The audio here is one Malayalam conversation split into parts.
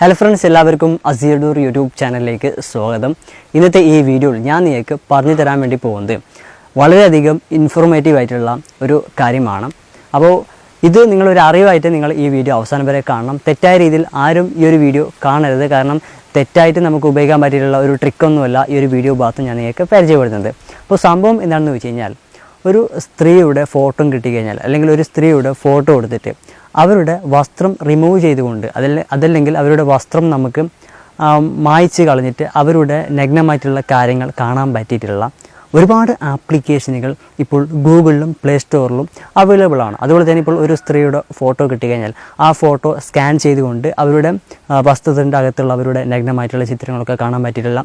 ഹലോ ഫ്രണ്ട്സ് എല്ലാവർക്കും അസീഡൂർ യൂട്യൂബ് ചാനലിലേക്ക് സ്വാഗതം. ഇന്നത്തെ ഈ വീഡിയോയിൽ ഞാൻ നിങ്ങൾക്ക് പറഞ്ഞു തരാൻ വേണ്ടി പോകുന്നത് വളരെയധികം ഇൻഫോർമേറ്റീവ് ആയിട്ടുള്ള ഒരു കാര്യമാണ്. അപ്പോൾ ഇത് നിങ്ങളൊരു അറിവായിട്ട് നിങ്ങൾ ഈ വീഡിയോ അവസാനം വരെ കാണണം. തെറ്റായ രീതിയിൽ ആരും ഈ ഒരു വീഡിയോ കാണരുത്. കാരണം തെറ്റായിട്ട് നമുക്ക് ഉപയോഗിക്കാൻ പറ്റിയിട്ടുള്ള ഒരു ട്രിക്കൊന്നുമല്ല ഈ ഒരു വീഡിയോ ഭാഗത്ത് ഞാൻ നിങ്ങൾക്ക് പരിചയപ്പെടുത്തുന്നത്. അപ്പോൾ സംഭവം എന്താണെന്ന് വെച്ച് കഴിഞ്ഞാൽ ഒരു സ്ത്രീയുടെ ഫോട്ടോ കിട്ടിക്കഴിഞ്ഞാൽ അല്ലെങ്കിൽ ഒരു സ്ത്രീയുടെ ഫോട്ടോ എടുത്തിട്ട് അവരുടെ വസ്ത്രം റിമൂവ് ചെയ്തുകൊണ്ട് അതല്ല അതല്ലെങ്കിൽ അവരുടെ വസ്ത്രം നമുക്ക് മായ്ച്ച് കളഞ്ഞിട്ട് അവരുടെ നഗ്നമായിട്ടുള്ള കാര്യങ്ങൾ കാണാൻ പറ്റിയിട്ടുള്ള ഒരുപാട് ആപ്ലിക്കേഷനുകൾ ഇപ്പോൾ ഗൂഗിളിലും പ്ലേ സ്റ്റോറിലും അവൈലബിൾ ആണ്. അതുപോലെ തന്നെ ഇപ്പോൾ ഒരു സ്ത്രീയുടെ ഫോട്ടോ കിട്ടിക്കഴിഞ്ഞാൽ ആ ഫോട്ടോ സ്കാൻ ചെയ്തുകൊണ്ട് അവരുടെ ആ, വസ്ത്രത്തിന്റെ അകത്തുള്ള അവരുടെ നഗ്നമായിട്ടുള്ള ചിത്രങ്ങളൊക്കെ കാണാൻ പറ്റിയിട്ടുള്ള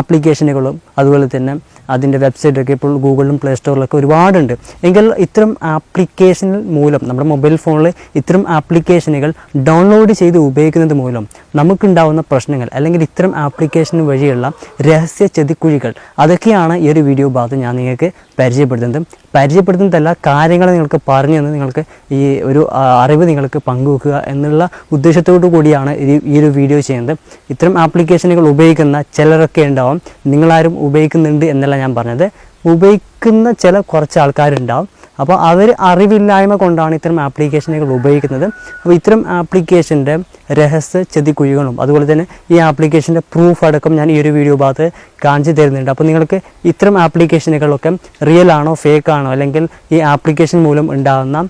ആപ്ലിക്കേഷനുകളും അതുപോലെ തന്നെ അതിന്റെ വെബ്സൈറ്റൊക്കെ ഇപ്പോൾ ഗൂഗിളിലും പ്ലേ സ്റ്റോറിലൊക്കെ ഒരുപാടുണ്ട്. എങ്കിൽ ഇത്തരം ആപ്ലിക്കേഷനിൽ മൂലം നമ്മുടെ മൊബൈൽ ഫോണിൽ ഇത്തരം ആപ്ലിക്കേഷനുകൾ ഡൗൺലോഡ് ചെയ്ത് ഉപയോഗിക്കുന്നത് മൂലം നമുക്കുണ്ടാവുന്ന പ്രശ്നങ്ങൾ അല്ലെങ്കിൽ ഇത്തരം ആപ്ലിക്കേഷൻ വഴിയുള്ള രഹസ്യ ചതിക്കുഴികൾ അതൊക്കെയാണ് ഈ ഒരു വീഡിയോ ഭാഗത്ത് ഞാൻ നിങ്ങൾക്ക് പരിചയപ്പെടുത്തുന്നത് പരിചയപ്പെടുത്തുന്നതല്ല കാര്യങ്ങൾ നിങ്ങൾക്ക് പറഞ്ഞു തന്ന് നിങ്ങൾക്ക് ഈ ഒരു അറിവ് നിങ്ങൾക്ക് പങ്കുവെക്കുക എന്നുള്ള ഉദ്ദേശത്തോടു കൂടിയാണ് ഈ ഒരു വീഡിയോ ചെയ്യുന്നത്. ഇത്തരം ആപ്ലിക്കേഷനുകൾ ഉപയോഗിക്കുന്ന ചിലരൊക്കെ ഉണ്ടാവും. നിങ്ങളാരും ഉപയോഗിക്കുന്നുണ്ട് എന്നല്ല ഞാൻ പറഞ്ഞത്. ഉപയോഗിക്കുന്ന ചില കുറച്ച് ആൾക്കാരുണ്ടാവും. അപ്പോൾ അവർ അറിവില്ലായ്മ കൊണ്ടാണ് ഇത്തരം ആപ്ലിക്കേഷനുകൾ ഉപയോഗിക്കുന്നത്. അപ്പോൾ ഇത്തരം ആപ്ലിക്കേഷന്റെ രഹസ്യ ചെതിക്കുഴികളും അതുപോലെ തന്നെ ഈ ആപ്ലിക്കേഷന്റെ പ്രൂഫ് അടക്കം ഞാൻ ഈ ഒരു വീഡിയോ ഭാഗത്ത് കാണിച്ചു തരുന്നുണ്ട്. അപ്പോൾ നിങ്ങൾക്ക് ഇത്തരം ആപ്ലിക്കേഷനുകളൊക്കെ റിയൽ ആണോ ഫേക്ക് ആണോ അല്ലെങ്കിൽ ഈ ആപ്ലിക്കേഷൻ മൂലം ഉണ്ടാകുന്ന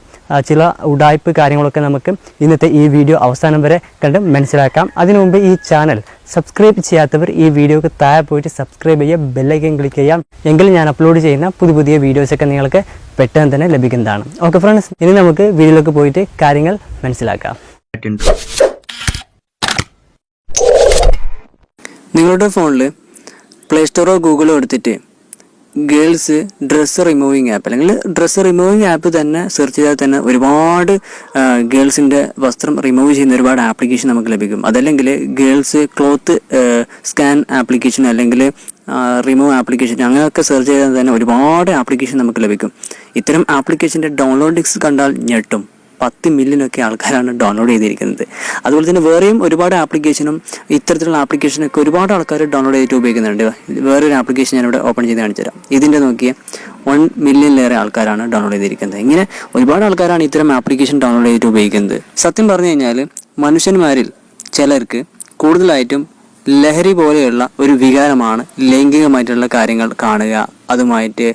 ചില ഉടായ്പ് കാര്യങ്ങളൊക്കെ നമുക്ക് ഇന്നത്തെ ഈ വീഡിയോ അവസാനം വരെ കണ്ട് മനസ്സിലാക്കാം. അതിനു മുമ്പ് ഈ ചാനൽ സബ്സ്ക്രൈബ് ചെയ്യാത്തവർ ഈ വീഡിയോക്ക് താഴെ പോയിട്ട് സബ്സ്ക്രൈബ് ചെയ്യുക ബെല്ലൈക്കൻ ക്ലിക്ക് ചെയ്യാം എങ്കിൽ ഞാൻ അപ്ലോഡ് ചെയ്യുന്ന പുതിയ പുതിയ വീഡിയോസൊക്കെ നിങ്ങൾക്ക് പെട്ടെന്ന് തന്നെ ലഭിക്കുന്നതാണ്. ഓക്കെ ഫ്രണ്ട്സ് ഇനി നമുക്ക് വീഡിയോയിലേക്ക് പോയിട്ട് കാര്യങ്ങൾ മനസ്സിലാക്കാം. നിങ്ങളുടെ ഫോണിൽ പ്ലേ സ്റ്റോറോ ഗൂഗിളോ എടുത്തിട്ട് ഗേൾസ് ഡ്രസ്സ് റിമൂവിങ് ആപ്പ് അല്ലെങ്കിൽ ഡ്രസ്സ് റിമൂവിങ് ആപ്പ് തന്നെ സെർച്ച് ചെയ്താൽ തന്നെ ഒരുപാട് ഗേൾസിന്റെ വസ്ത്രം റിമൂവ് ചെയ്യുന്ന ഒരുപാട് ആപ്ലിക്കേഷൻ നമുക്ക് ലഭിക്കും. അതല്ലെങ്കിൽ ഗേൾസ് ക്ലോത്ത് സ്കാൻ ആപ്ലിക്കേഷൻ അല്ലെങ്കിൽ റിമൂവ് ആപ്ലിക്കേഷൻ അങ്ങനെയൊക്കെ സെർച്ച് ചെയ്താൽ തന്നെ ഒരുപാട് ആപ്ലിക്കേഷൻ നമുക്ക് ലഭിക്കും. ഇത്തരം ആപ്ലിക്കേഷന്റെ ഡൗൺലോഡ് ഡിസ്ക് കണ്ടാൽ ഞെട്ടും. പത്ത് മില്യനൊക്കെ ആൾക്കാരാണ് ഡൗൺലോഡ് ചെയ്തിരിക്കുന്നത്. അതുപോലെ തന്നെ വേറെയും ഒരുപാട് ആപ്ലിക്കേഷനും ഇത്തരത്തിലുള്ള ആപ്ലിക്കേഷനൊക്കെ ഒരുപാട് ആൾക്കാർ ഡൗൺലോഡ് ചെയ്തിട്ട് ഉപയോഗിക്കുന്നുണ്ട്. വേറൊരു ആപ്ലിക്കേഷൻ ഞാനിവിടെ ഓപ്പൺ ചെയ്ത് കാണിച്ചു തരാം. ഇതിന്റെ നോക്കിയ വൺ മില്യണിലേറെ ആൾക്കാരാണ് ഡൗൺലോഡ് ചെയ്തിരിക്കുന്നത്. ഇങ്ങനെ ഒരുപാട് ആൾക്കാരാണ് ഇത്തരം ആപ്ലിക്കേഷൻ ഡൗൺലോഡ് ചെയ്തിട്ട് ഉപയോഗിക്കുന്നത്. സത്യം പറഞ്ഞു കഴിഞ്ഞാൽ മനുഷ്യന്മാരിൽ ചിലർക്ക് കൂടുതലായിട്ടും ലഹരി പോലെയുള്ള ഒരു വികാരമാണ് ലൈംഗികമായിട്ടുള്ള കാര്യങ്ങൾ കാണുക അതുമായിട്ട്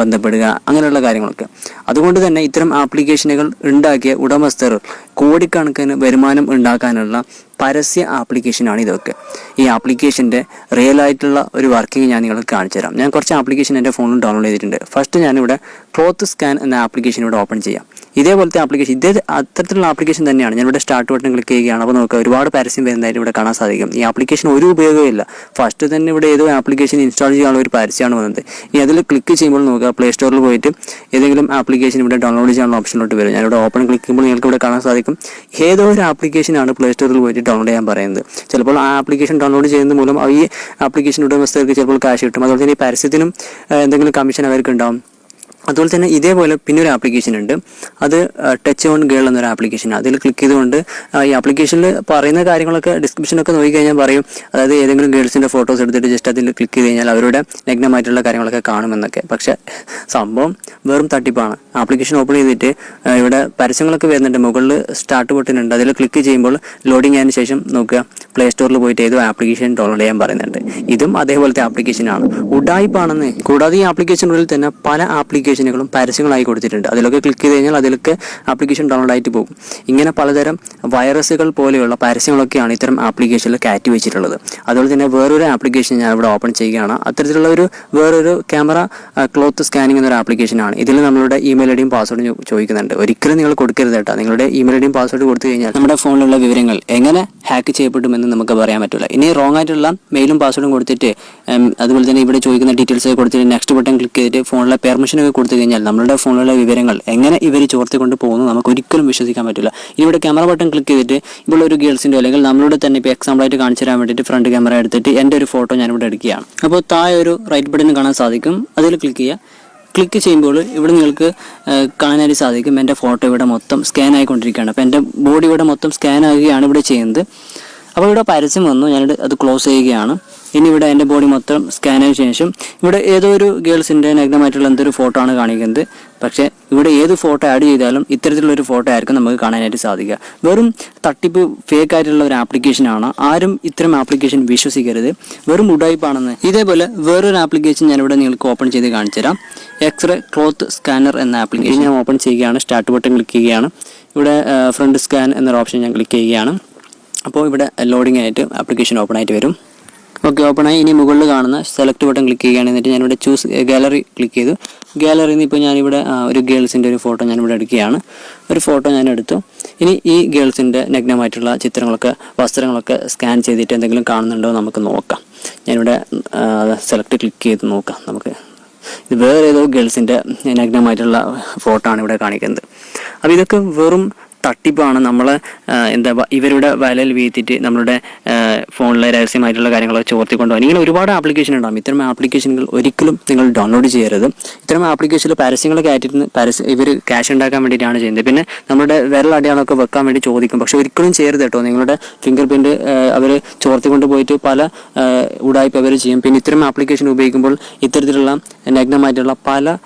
ബന്ധപ്പെടുക അങ്ങനെയുള്ള കാര്യങ്ങളൊക്കെ. അതുകൊണ്ട് തന്നെ ഇത്തരം ആപ്ലിക്കേഷനുകൾ ഉണ്ടാക്കിയ ഉടമസ്ഥർ കോടിക്കണക്കിന് വരുമാനം ഉണ്ടാക്കാനുള്ള പരസ്യ ആപ്ലിക്കേഷനാണ് ഇതൊക്കെ. ഈ ആപ്ലിക്കേഷന്റെ റിയൽ ആയിട്ടുള്ള ഒരു വർക്കിംഗ് ഞാൻ നിങ്ങൾക്ക് കാണിച്ചു തരാം. ഞാൻ കുറച്ച് ആപ്ലിക്കേഷൻ എന്റെ ഫോണിൽ ഡൗൺലോഡ് ചെയ്തിട്ടുണ്ട്. ഫസ്റ്റ് ഞാനിവിടെ ക്ലോത്ത് സ്കാൻ എന്ന ആപ്ലിക്കേഷൻ ഇവിടെ ഓപ്പൺ ചെയ്യാം. ഇതേപോലത്തെ ആപ്ലിക്കേഷൻ ഇതേ അത്തരത്തിലുള്ള ആപ്ലിക്കേഷൻ തന്നെയാണ് ഞാനിവിടെ സ്റ്റാർട്ട് ബട്ടൺ ക്ലിക്ക് ചെയ്യുകയാണ്. അപ്പോൾ നമുക്ക് ഒരുപാട് പരസ്യം വരുന്നതായിട്ട് ഇവിടെ കാണാൻ സാധിക്കും. ഈ ആപ്ലിക്കേഷൻ ഒരു ഉപയോഗമില്ല ഫസ്റ്റ് തന്നെ ഇവിടെ ഏതോ ആപ്ലിക്കേഷൻ ഇൻസ്റ്റാൾ ചെയ്യാനുള്ള ഒരു പരസ്യമാണ് വന്നത്. ഇനി അതിൽ ക്ലിക്ക് ചെയ്യുമ്പോൾ നോക്കുക പ്ലേ സ്റ്റോറിൽ പോയിട്ട് ഏതെങ്കിലും ആപ്ലിക്കേഷൻ ഇവിടെ ഡൗൺലോഡ് ചെയ്യാനുള്ള ഓപ്ഷനിലോട്ട് വരും. ഞാനിവിടെ ഓപ്പൺ ക്ലിക്ക് ചെയ്യുമ്പോൾ നിങ്ങൾക്ക് ഇവിടെ കാണാൻ സാധിക്കും. ഏതോ ഒരു ആപ്ലിക്കേഷനാണ് പ്ലേ സ്റ്റോറിൽ പോയിട്ട് ഡൗൺലോഡ് ചെയ്യാൻ പറയുന്നത്. ചിലപ്പോൾ ആ ആപ്ലിക്കേഷൻ ഡൗൺലോഡ് ചെയ്യുന്നത് മൂലം ഈ ആപ്ലിക്കേഷൻ ഉടമസ്ഥർക്ക് ചിലപ്പോൾ കാശ് കിട്ടും. അതുപോലെ തന്നെ ഈ പരസ്യത്തിനും എന്തെങ്കിലും കമ്മീഷൻ അവർക്ക് ഉണ്ടാവും. അതുപോലെ തന്നെ ഇതേപോലെ പിന്നെ ഒരു ആപ്ലിക്കേഷൻ ഉണ്ട്. അത് ടച്ച് ഓൺ ഗേൾ എന്നൊരു ആപ്ലിക്കേഷൻ അതിൽ ക്ലിക്ക് ചെയ്തുകൊണ്ട് ഈ ആപ്ലിക്കേഷനിൽ പറയുന്ന കാര്യങ്ങളൊക്കെ ഡിസ്ക്രിപ്ഷനൊക്കെ നോക്കി കഴിഞ്ഞാൽ പറയും. അതായത് ഏതെങ്കിലും ഗേൾസിന്റെ ഫോട്ടോസ് എടുത്തിട്ട് ജസ്റ്റ് അതിൽ ക്ലിക്ക് ചെയ്ത് കഴിഞ്ഞാൽ അവരുടെ നഗ്നമായിട്ടുള്ള കാര്യങ്ങളൊക്കെ കാണുമെന്നൊക്കെ. പക്ഷേ സംഭവം വെറും തട്ടിപ്പാണ്. ആപ്ലിക്കേഷൻ ഓപ്പൺ ചെയ്തിട്ട് ഇവിടെ പരസ്യങ്ങളൊക്കെ വരുന്നുണ്ട്. മുകളിൽ സ്റ്റാർട്ട് ബട്ടൺ ഉണ്ട്. അതിൽ ക്ലിക്ക് ചെയ്യുമ്പോൾ ലോഡിങ് ആയതിനു ശേഷം നോക്കുക. പ്ലേ സ്റ്റോറിൽ പോയിട്ട് ഏതോ ആപ്ലിക്കേഷൻ ഡൗൺലോഡ് ചെയ്യാൻ പറയുന്നുണ്ട്. ഇതും അതേപോലത്തെ ആപ്ലിക്കേഷനാണ് ഉഡായിപ്പാണെന്ന് കൂടാതെ ഈ ആപ്ലിക്കേഷനുള്ളിൽ തന്നെ പല ആപ്ലിക്കേഷനുകളും പരസ്യങ്ങളായി കൊടുത്തിട്ടുണ്ട്. അതിലൊക്കെ ക്ലിക്ക് ചെയ്ത് കഴിഞ്ഞാൽ അതിലൊക്കെ ആപ്ലിക്കേഷൻ ഡൗൺലോഡ് ആയിട്ട് പോകും. ഇങ്ങനെ പലതരം വൈറസുകൾ പോലെയുള്ള പരസ്യങ്ങളൊക്കെയാണ് ഇത്തരം ആപ്ലിക്കേഷനിൽ കയറ്റി വെച്ചിട്ടുള്ളത് അതുപോലെ തന്നെ വേറൊരു ആപ്ലിക്കേഷൻ ഞാൻ ഇവിടെ ഓപ്പൺ ചെയ്യുകയാണ്. അത്തരത്തിലുള്ള ഒരു വേറൊരു ക്യാമറ ക്ലോത്ത് സ്കാനിങ് എന്നൊരു ആപ്ലിക്കേഷനാണ് ഇതിൽ നമ്മളുടെ ഇമെയിൽ ഐഡിയും ഡിയും പാസ്വേഡും ചോദിക്കുന്നുണ്ട്. ഒരിക്കലും നിങ്ങൾ കൊടുക്കരുത് കേട്ടോ. നിങ്ങളുടെ ഇമെയിൽ ഐഡിയും ഡിയും പാസ്വേഡ് കൊടുത്തു കഴിഞ്ഞാൽ നമ്മുടെ ഫോണിലുള്ള വിവരങ്ങൾ എങ്ങനെ ഹാക്ക് ചെയ്യപ്പെടുമെന്ന് നമുക്ക് പറയാൻ പറ്റില്ല. ഇനി റോങ് ആയിട്ടുള്ള മെയിലും പാസ്വേഡും കൊടുത്തിട്ട് അതുപോലെ തന്നെ ഇവിടെ ചോദിക്കുന്ന ഡീറ്റെയിൽസ് കൊടുത്തിട്ട് നെക്സ്റ്റ് ബട്ടൺ ക്ലിക്ക് ചെയ്തിട്ട് ഫോണിലെ പെർമിഷൻ ഒക്കെ കൊടുത്തു കഴിഞ്ഞാൽ നമ്മളുടെ ഫോണിലെ വിവരങ്ങൾ എങ്ങനെ ഇവർ ചോർത്തിക്കൊണ്ട് പോകുന്നു നമുക്ക് ഒരിക്കലും വിശ്വസിക്കാൻ പറ്റില്ല. ഇവിടെ ക്യാമറ ബട്ടൺ ക്ലിക്ക് ചെയ്തിട്ട് ഇവിടെ ഒരു ഗേൾസിന്റെ അല്ലെങ്കിൽ നമ്മളോട് തന്നെ ഇപ്പോൾ എക്സാമ്പിളായിട്ട് കാണിച്ചു തരാൻ വേണ്ടിയിട്ട് ഫ്രണ്ട് ക്യാമറ എടുത്തിട്ട് എന്റെ ഒരു ഫോട്ടോ ഞാനിവിടെ എടുക്കുകയാണ്. അപ്പോൾ താഴെ ഒരു റൈറ്റ് ബട്ടൺ കാണാൻ സാധിക്കും. അതിൽ ക്ലിക്ക് ചെയ്യുക. ക്ലിക്ക് ചെയ്യുമ്പോൾ ഇവിടെ നിങ്ങൾക്ക് കാണാനായിട്ട് സാധിക്കും എന്റെ ഫോട്ടോ ഇവിടെ മൊത്തം സ്കാൻ ആയിക്കൊണ്ടിരിക്കുകയാണ്. അപ്പോൾ എന്റെ ബോഡി ഇവിടെ മൊത്തം സ്കാൻ ആകുകയാണ് ഇവിടെ ചെയ്യുന്നത്. അപ്പോൾ ഇവിടെ പരസ്യം വന്നു. ഞാനിത് അത് ക്ലോസ് ചെയ്യുകയാണ്. ഇനി ഇവിടെ എന്റെ ബോഡി മൊത്തം സ്കാൻ ചെയ്ത ശേഷം ഇവിടെ ഏതോ ഒരു ഗേൾസിന്റെ നഗ്നമായിട്ടുള്ള എന്തൊരു ഫോട്ടോ ആണ് കാണിക്കുന്നത്. പക്ഷേ ഇവിടെ ഏത് ഫോട്ടോ ആഡ് ചെയ്താലും ഇത്തരത്തിലുള്ള ഒരു ഫോട്ടോ ആയിരിക്കും നമുക്ക് കാണാനായിട്ട് സാധിക്കുക. വെറും തട്ടിപ്പ് ഫേക്ക് ആയിട്ടുള്ള ഒരു ആപ്ലിക്കേഷൻ ആണ്. ആരും ഇത്തരം ആപ്ലിക്കേഷൻ വിശ്വസിക്കരുത്. വെറും ഉടായ്പാണെന്ന് ഇതേപോലെ വേറൊരു ആപ്ലിക്കേഷൻ ഞാനിവിടെ നിങ്ങൾക്ക് ഓപ്പൺ ചെയ്ത് കാണിച്ചുതരാം എക്സ്റേ ക്ലോത്ത് സ്കാനർ എന്ന ആപ്ലിക്കേഷൻ ഞാൻ ഓപ്പൺ ചെയ്യുകയാണ്. സ്റ്റാർട്ട് ബട്ടൺ ക്ലിക്ക് ചെയ്യുകയാണ്. ഇവിടെ ഫ്രണ്ട് സ്കാൻ എന്നൊരു ഓപ്ഷൻ ഞാൻ ക്ലിക്ക് ചെയ്യുകയാണ്. അപ്പോൾ ഇവിടെ ലോഡിംഗ് ആയിട്ട് ആപ്ലിക്കേഷൻ ഓപ്പൺ ആയിട്ട് വരും. ഓക്കെ ഓപ്പൺ ആയി ഇനി മുകളിൽ കാണുന്ന സെലക്ട് ബട്ടൺ ക്ലിക്ക് ചെയ്യുകയാണ്. എന്നിട്ട് ഞാനിവിടെ ചൂസ് ഗാലറി ക്ലിക്ക് ചെയ്തു. ഗാലറിയിൽ നിന്ന് ഇപ്പോൾ ഞാനിവിടെ ഒരു ഗേൾസിന്റെ ഒരു ഫോട്ടോ ഞാനിവിടെ എടുക്കുകയാണ്. ഒരു ഫോട്ടോ ഞാൻ എടുത്തു ഇനി ഈ ഗേൾസിന്റെ നഗ്നമായിട്ടുള്ള ചിത്രങ്ങളൊക്കെ വസ്ത്രങ്ങളൊക്കെ സ്കാൻ ചെയ്തിട്ട് എന്തെങ്കിലും കാണുന്നുണ്ടോ നമുക്ക് നോക്കാം. ഞാനിവിടെ സെലക്ട് ക്ലിക്ക് ചെയ്ത് നോക്കാം. നമുക്ക് ഇത് വേറെ ഏതോ ഗേൾസിന്റെ നഗ്നമായിട്ടുള്ള ഫോട്ടോ ആണ് ഇവിടെ കാണിക്കുന്നത്. അപ്പോൾ ഇതൊക്കെ വെറും തട്ടിപ്പാണ് നമ്മൾ എന്താ ഇവരുടെ വലയിൽ വീഴ്ത്തിയിട്ട് നമ്മളുടെ ഫോണിലെ രഹസ്യമായിട്ടുള്ള കാര്യങ്ങളൊക്കെ ചോർത്തിക്കൊണ്ടുപോകാൻ ഇങ്ങനെ ഒരുപാട് ആപ്ലിക്കേഷൻ ഉണ്ടാകും. ഇത്തരം ആപ്ലിക്കേഷനുകൾ ഒരിക്കലും നിങ്ങൾ ഡൗൺലോഡ് ചെയ്യരുത്. ഇത്തരം ആപ്ലിക്കേഷനിൽ പരസ്യങ്ങളൊക്കെ ആയിട്ടിരുന്ന് പരസ്യം ഇവർ ക്യാഷ് ഉണ്ടാക്കാൻ വേണ്ടിയിട്ടാണ് ചെയ്യുന്നത്. പിന്നെ നമ്മുടെ വിരൽ അടയാളമൊക്കെ വെക്കാൻ വേണ്ടി ചോദിക്കും. പക്ഷെ ഒരിക്കലും ചെയ്യരുത് കേട്ടോ. നിങ്ങളുടെ ഫിംഗർ പ്രിന്റ് അവർ ചോർത്തിക്കൊണ്ട് പോയിട്ട് പല ഉടായ്പ അവർ ചെയ്യും. പിന്നെ ഇത്തരം ആപ്ലിക്കേഷൻ ഉപയോഗിക്കുമ്പോൾ ഇത്തരത്തിലുള്ള നഗ്നമായിട്ടുള്ള പല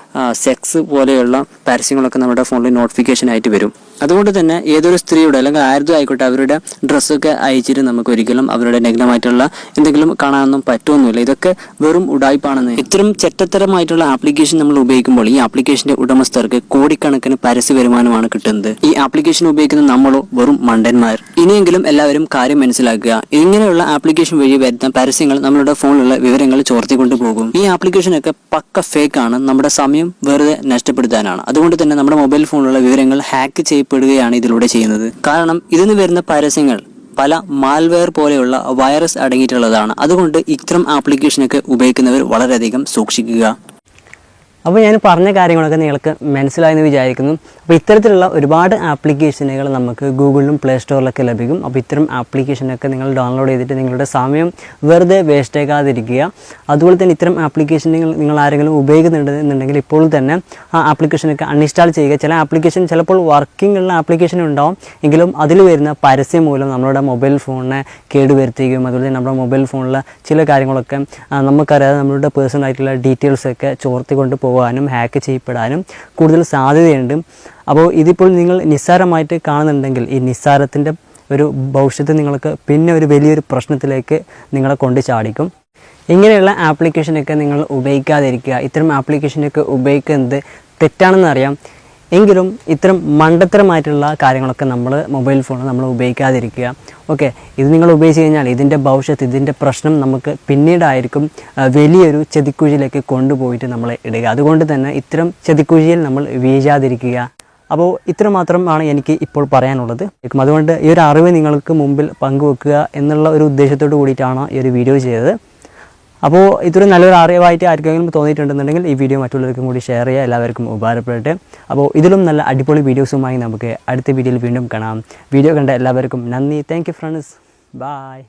സെക്സ് പോലെയുള്ള പരസ്യങ്ങളൊക്കെ നമ്മുടെ ഫോണിൽ നോട്ടിഫിക്കേഷൻ ആയിട്ട് വരും. അതുകൊണ്ട് തന്നെ ഏതൊരു സ്ത്രീയുടെ അല്ലെങ്കിൽ ആരുടെ ആയിക്കോട്ടെ അവരുടെ ഡ്രസ്സൊക്കെ അയച്ചിട്ട് നമുക്ക് ഒരിക്കലും അവരുടെ നഗ്നമായിട്ടുള്ള എന്തെങ്കിലും കാണാനൊന്നും പറ്റുമൊന്നുമില്ല ഇതൊക്കെ വെറും ഉടായ്പാണെന്ന്. ഇത്തരം ചെറ്റത്തരമായിട്ടുള്ള ആപ്ലിക്കേഷൻ നമ്മൾ ഉപയോഗിക്കുമ്പോൾ ഈ ആപ്ലിക്കേഷന്റെ ഉടമസ്ഥർക്ക് കോടിക്കണക്കിന് പരസ്യ വരുമാനമാണ് കിട്ടുന്നത്. ഈ ആപ്ലിക്കേഷൻ ഉപയോഗിക്കുന്ന നമ്മളോ വെറും മണ്ടന്മാർ. ഇനിയെങ്കിലും എല്ലാവരും കാര്യം മനസ്സിലാക്കുക. ഇങ്ങനെയുള്ള ആപ്ലിക്കേഷൻ വഴി വരുന്ന പരസ്യങ്ങൾ നമ്മളുടെ ഫോണിലുള്ള വിവരങ്ങൾ ചോർത്തിക്കൊണ്ട് പോകും. ഈ ആപ്ലിക്കേഷനൊക്കെ പക്ക ഫേക്ക് ആണ് നമ്മുടെ സമയം വെറുതെ നഷ്ടപ്പെടുത്താനാണ്. അതുകൊണ്ട് തന്നെ നമ്മുടെ മൊബൈൽ ഫോണിലുള്ള വിവരങ്ങൾ ഹാക്ക് ചെയ്യപ്പെടുകയാണ് ഇതിലൂടെ ചെയ്യുന്നത്. കാരണം ഇതിന് വരുന്ന പരസ്യങ്ങൾ പല മാൽവെയർ പോലെയുള്ള വൈറസ് അടങ്ങിയിട്ടുള്ളതാണ്. അതുകൊണ്ട് ഇത്തരം ആപ്ലിക്കേഷനൊക്കെ ഉപയോഗിക്കുന്നവർ വളരെയധികം സൂക്ഷിക്കുക. അപ്പോൾ ഞാൻ പറഞ്ഞ കാര്യങ്ങളൊക്കെ നിങ്ങൾക്ക് മനസ്സിലായെന്ന് വിചാരിക്കുന്നു. അപ്പോൾ ഇത്തരത്തിലുള്ള ഒരുപാട് ആപ്ലിക്കേഷനുകൾ നമുക്ക് ഗൂഗിളിലും പ്ലേ സ്റ്റോറിലൊക്കെ ലഭിക്കും. അപ്പോൾ ഇത്തരം ആപ്ലിക്കേഷനൊക്കെ നിങ്ങൾ ഡൗൺലോഡ് ചെയ്തിട്ട് നിങ്ങളുടെ സമയം വെറുതെ വേസ്റ്റ് ആക്കാതിരിക്കുക. അതുപോലെ തന്നെ ഇത്തരം ആപ്ലിക്കേഷൻ നിങ്ങൾ ആരെങ്കിലും ഉപയോഗിക്കുന്നുണ്ട് എന്നുണ്ടെങ്കിൽ ഇപ്പോൾ തന്നെ ആ ആപ്ലിക്കേഷനൊക്കെ അൺഇൻസ്റ്റാൾ ചെയ്യുക. ചില ആപ്ലിക്കേഷൻ ചിലപ്പോൾ വർക്കിംഗ് ഉള്ള ആപ്ലിക്കേഷൻ ഉണ്ടാവും. എങ്കിലും അതിൽ വരുന്ന പരസ്യം മൂലം നമ്മുടെ മൊബൈൽ ഫോണിനെ കേടുവരുത്തുകയും അതുപോലെ തന്നെ നമ്മുടെ മൊബൈൽ ഫോണിലെ ചില കാര്യങ്ങളൊക്കെ നമുക്കറിയാതെ നമ്മളുടെ പേഴ്സണൽ ആയിട്ടുള്ള ഡീറ്റെയിൽസ് ഒക്കെ ചോർത്തിക്കൊണ്ട് പോകാനും ഹാക്ക് ചെയ്യപ്പെടാനും കൂടുതൽ സാധ്യതയുണ്ട്. അപ്പോൾ ഇതിപ്പോൾ നിങ്ങൾ നിസ്സാരമായിട്ട് കാണുന്നുണ്ടെങ്കിൽ ഈ നിസ്സാരത്തിന്റെ ഒരു ഭവിഷ്യത്ത് നിങ്ങൾക്ക് പിന്നെ ഒരു വലിയൊരു പ്രശ്നത്തിലേക്ക് നിങ്ങളെ കൊണ്ട് ചാടിക്കും. ഇങ്ങനെയുള്ള ആപ്ലിക്കേഷനൊക്കെ നിങ്ങൾ ഉപയോഗിക്കാതിരിക്കുക. ഇത്തരം ആപ്ലിക്കേഷനൊക്കെ ഉപയോഗിക്കുന്നത് തെറ്റാണെന്ന് അറിയാം എങ്കിലും ഇത്തരം മണ്ടത്തരമായിട്ടുള്ള കാര്യങ്ങളൊക്കെ നമ്മൾ മൊബൈൽ ഫോൺ നമ്മൾ ഉപയോഗിക്കാതിരിക്കുക. ഓക്കെ ഇത് നിങ്ങൾ ഉപയോഗിച്ച് കഴിഞ്ഞാൽ ഇതിന്റെ ഭവിഷ്യത്ത് ഇതിന്റെ പ്രശ്നം നമുക്ക് പിന്നീടായിരിക്കും വലിയൊരു ചെതിക്കുഴിയിലേക്ക് കൊണ്ടുപോയിട്ട് നമ്മളെ ഇടുക. അതുകൊണ്ട് തന്നെ ഇത്തരം ചെതിക്കുഴിയിൽ നമ്മൾ വീഴാതിരിക്കുക. അപ്പോൾ ഇത്ര മാത്രമാണ് എനിക്ക് ഇപ്പോൾ പറയാനുള്ളത്. അതുകൊണ്ട് ഈ ഒരു അറിവ് നിങ്ങൾക്ക് മുമ്പിൽ പങ്കുവെക്കുക എന്നുള്ള ഒരു ഉദ്ദേശത്തോട് കൂടിയിട്ടാണ് ഈ ഒരു വീഡിയോ ചെയ്തത്. അപ്പോൾ ഇതൊരു നല്ലൊരു അറിവായിട്ട് ആർക്കെങ്കിലും തോന്നിയിട്ടുണ്ടെന്നുണ്ടെങ്കിൽ ഈ വീഡിയോ മറ്റുള്ളവർക്കും കൂടി ഷെയർ ചെയ്യുക. എല്ലാവർക്കും ഉപകാരപ്പെടട്ടെ. അപ്പോൾ ഇതിലും നല്ല അടിപൊളി വീഡിയോസുമായി നമുക്ക് അടുത്ത വീഡിയോയിൽ വീണ്ടും കാണാം. വീഡിയോ കണ്ട എല്ലാവർക്കും നന്ദി. Thank you friends bye